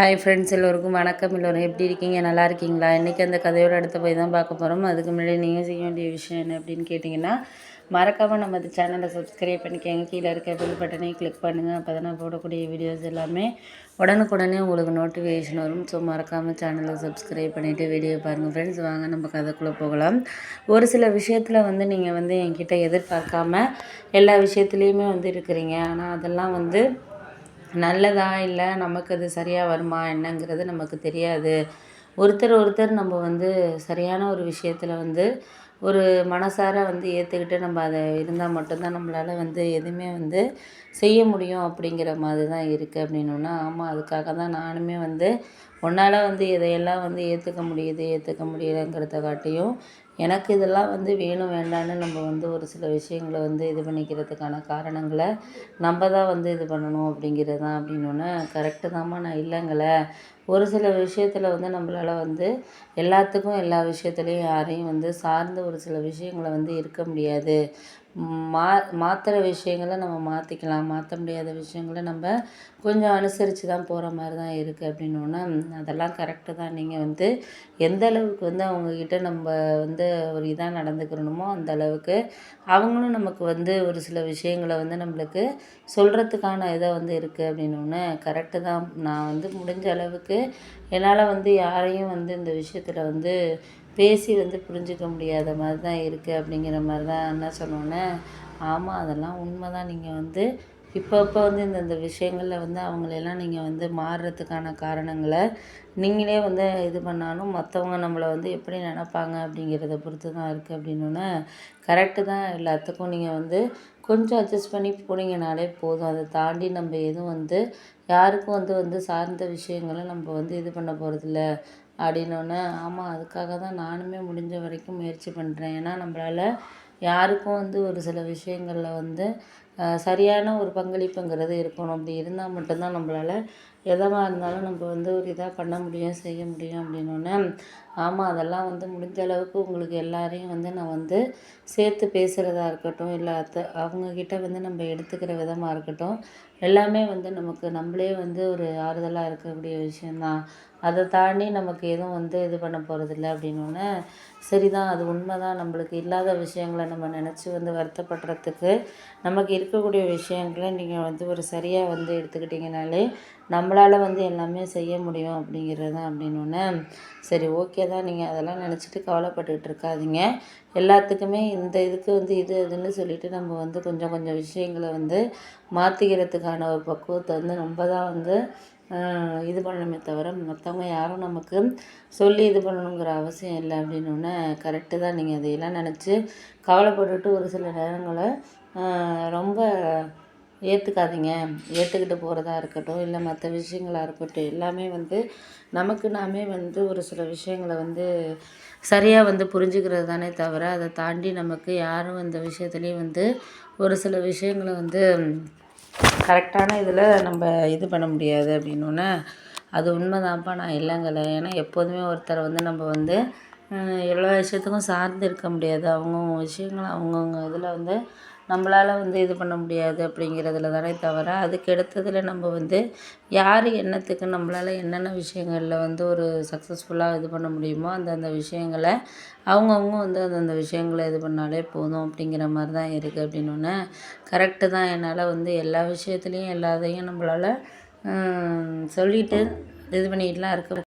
Hi friends எல்லோருக்கும் வணக்கம். எல்லோரும் எப்படி இருக்கீங்க? நல்லா இருக்கீங்களா? இன்றைக்கி அந்த கதையோட அடுத்த போய் தான் பார்க்க போகிறோம் அதுக்கு முன்னாடி நீங்கள் செய்ய வேண்டிய விஷயம் என்ன அப்படின்னு கேட்டிங்கன்னா மறக்காமல் நம்ம அந்த சேனலை சப்ஸ்கிரைப் பண்ணிக்கோங்க. கீழே இருக்க பில் பட்டனையும் கிளிக் பண்ணுங்கள் அப்போ தான் நான் போடக்கூடிய வீடியோஸ் எல்லாமே உடனுக்குடனே உங்களுக்கு நோட்டிஃபிகேஷன் வரும். ஸோ மறக்காமல் சேனலை சப்ஸ்கிரைப் பண்ணிவிட்டு வீடியோ பாருங்கள் ஃப்ரெண்ட்ஸ் வாங்க நம்ம கதைக்குள்ளே போகலாம். ஒரு சில விஷயத்தில் வந்து நீங்கள் வந்து என்கிட்ட எதிர்பார்க்காம எல்லா விஷயத்துலேயுமே வந்து இருக்கிறீங்க. ஆனால் அதெல்லாம் வந்து நல்லதா இல்லை நமக்கு அது சரியாக வருமா என்னங்கிறது நமக்கு தெரியாது. ஒருத்தர் ஒருத்தர் நம்ம வந்து சரியான ஒரு விஷயத்தில் வந்து ஒரு மனசார வந்து ஏற்றுக்கிட்டு நம்ம அதை இருந்தால் மட்டும்தான் நம்மளால் வந்து எதுவுமே வந்து செய்ய முடியும் அப்படிங்கிற மாதிரி தான் இருக்குது அப்படின்னோன்னா ஆமாம் அதுக்காக தான் நானுமே வந்து உன்னால் வந்து இதையெல்லாம் வந்து ஏற்றுக்க முடியுது ஏற்றுக்க முடியலைங்கிறத காட்டியும் எனக்கு இதெல்லாம் வந்து வேணும் வேண்டான்னு நம்ம வந்து ஒரு சில விஷயங்களை வந்து இது பண்ணிக்கிறதுக்கான காரணங்களை நம்ம தான் வந்து இது பண்ணணும் அப்படிங்கிறது தான் அப்படின்னோடனே கரெக்டு தாம்மா நான் இல்லைங்களே. ஒரு சில விஷயத்தில் வந்து நம்மளால் வந்து எல்லாத்துக்கும் எல்லா விஷயத்துலையும் யாரையும் வந்து சார்ந்த ஒரு சில விஷயங்களை வந்து இருக்க முடியாது. மா மாற்றுற விஷயங்கள நம்ம மாற்றிக்கலாம் மாற்ற முடியாத விஷயங்கள நம்ம கொஞ்சம் அனுசரித்து தான் போகிற மாதிரி தான் இருக்குது அப்படின்னோன்னா அதெல்லாம் கரெக்டு தான். நீங்கள் வந்து எந்த அளவுக்கு வந்து அவங்கக்கிட்ட நம்ம வந்து ஒரு இதாக நடந்துக்கிறணுமோ அந்த அளவுக்கு அவங்களும் நமக்கு வந்து ஒரு சில விஷயங்கள வந்து நம்மளுக்கு சொல்கிறதுக்கான இதை வந்து இருக்குது அப்படின்னோடனே கரெக்டு தான். நான் வந்து முடிஞ்ச அளவுக்கு என்னால் வந்து யாரையும் வந்து இந்த விஷயத்தில் வந்து பேசி வந்து புரிஞ்சிக்க முடியாத மாதிரி தான் இருக்குது அப்படிங்கிற மாதிரி தான் என்ன சொன்னோன்னே ஆமாம் அதெல்லாம் உண்மை தான் நீங்கள் வந்து இப்போ இப்போ வந்து இந்தந்த விஷயங்களில் வந்து அவங்களெல்லாம் நீங்கள் வந்து மாறுறதுக்கான காரணங்களை நீங்களே வந்து இது பண்ணாலும் மற்றவங்க நம்மளை வந்து எப்படி நினப்பாங்க அப்படிங்கிறத பொறுத்து தான் இருக்குது அப்படின்னோன்னே கரெக்டு தான் எல்லாத்துக்கும் நீங்கள் வந்து கொஞ்சம் அட்ஜஸ்ட் பண்ணி போனீங்கனாலே போதும். அதை தாண்டி நம்ம எதுவும் வந்து யாருக்கும் வந்து வந்து சார்ந்த விஷயங்களை நம்ம வந்து இது பண்ண போகிறதில்ல அப்படின்னோடனே ஆமாம் அதுக்காக தான் நானுமே முடிஞ்ச வரைக்கும் முயற்சி பண்ணுறேன் ஏன்னா நம்மளால யாருக்கும் வந்து ஒரு சில விஷயங்களில் வந்து சரியான ஒரு பங்களிப்புங்கிறது இருக்கணும். அப்படி இருந்தால் மட்டும்தான் நம்மளால எதுவாக இருந்தாலும் நம்ம வந்து ஒரு இதாக பண்ண முடியும் செய்ய முடியும் அப்படின்னோடனே ஆமாம் அதெல்லாம் வந்து முடிஞ்ச அளவுக்கு உங்களுக்கு எல்லாரையும் வந்து நான் வந்து சேர்த்து பேசுகிறதா இருக்கட்டும் இல்லை அத்த அவங்கக்கிட்ட வந்து நம்ம எடுத்துக்கிற விதமாக இருக்கட்டும் எல்லாமே வந்து நமக்கு நம்மளே வந்து ஒரு ஆறுதலாக இருக்கக்கூடிய விஷயந்தான் அதை தாண்டி நமக்கு எதுவும் வந்து இது பண்ண போகிறதில்ல அப்படின்னோடனே சரி தான் அது உண்மை தான் நம்மளுக்கு இல்லாத விஷயங்கள நம்ம நினச்சி வந்து வருத்தப்படுறதுக்கு நமக்கு இருக்கக்கூடிய விஷயங்களை நீங்கள் வந்து ஒரு சரியாக வந்து எடுத்துக்கிட்டிங்கனாலே நம்மளால் வந்து எல்லாமே செய்ய முடியும் அப்படிங்கிறது தான் அப்படின்னோடனே சரி ஓகே தான் நீங்கள் அதெல்லாம் நினச்சிட்டு கவலைப்பட்டுக்கிட்டு இருக்காதீங்க. எல்லாத்துக்குமே இந்த இதுக்கு வந்து இது இதுன்னு சொல்லிட்டு நம்ம வந்து கொஞ்சம் கொஞ்சம் விஷயங்களை வந்து மாற்றிக்கிறதுக்கான ஒரு பக்குவத்தை வந்து நம்ம தான் வந்து இது பண்ணணுமே தவிர மற்றவங்க யாரும் நமக்கு சொல்லி இது பண்ணணுங்கிற அவசியம் இல்லை அப்படின்னோடனே கரெக்டு தான் நீங்கள் அதையெல்லாம் நினச்சி கவலைப்பட்டுட்டு ஒரு சில நேரங்களை ரொம்ப ஏற்றுக்காதீங்க ஏற்றுக்கிட்டு போகிறதா இருக்கட்டும் இல்லை மற்ற விஷயங்களாக இருக்கட்டும் எல்லாமே வந்து நமக்கு நாமே வந்து ஒரு சில விஷயங்களை வந்து சரியாக வந்து புரிஞ்சுக்கிறது தானே தவிர அதை தாண்டி நமக்கு யாரும் இந்த விஷயத்துலேயும் வந்து ஒரு சில விஷயங்களை வந்து கரெக்டான இதில் நம்ம இது பண்ண முடியாது அப்படின்னோன்னே அது உண்மைதான்ப்பா நான் இல்லைங்கலை. ஏன்னா எப்போதுமே ஒருத்தரை வந்து நம்ம வந்து எல்லா விஷயத்துக்கும் சார்ந்து இருக்க முடியாது. அவங்கவுங்க விஷயங்கள அவங்கவுங்க இதில் வந்து நம்மளால் வந்து இது பண்ண முடியாது அப்படிங்கிறதுல தானே தவிர அதுக்கு அடுத்ததில் நம்ம வந்து யார் என்னத்துக்கு நம்மளால் என்னென்ன விஷயங்களில் வந்து ஒரு சக்ஸஸ்ஃபுல்லாக இது பண்ண முடியுமோ அந்தந்த விஷயங்களை அவங்கவுங்க வந்து அந்தந்த விஷயங்களை இது பண்ணாலே போதும் அப்படிங்கிற மாதிரி தான் இருக்குது அப்படின்னோடனே கரெக்டு தான். என்னால் வந்து எல்லா விஷயத்துலேயும் எல்லாத்தையும் நம்மளால் சொல்லிட்டு இது பண்ணிக்கிட்டுலாம் இருக்க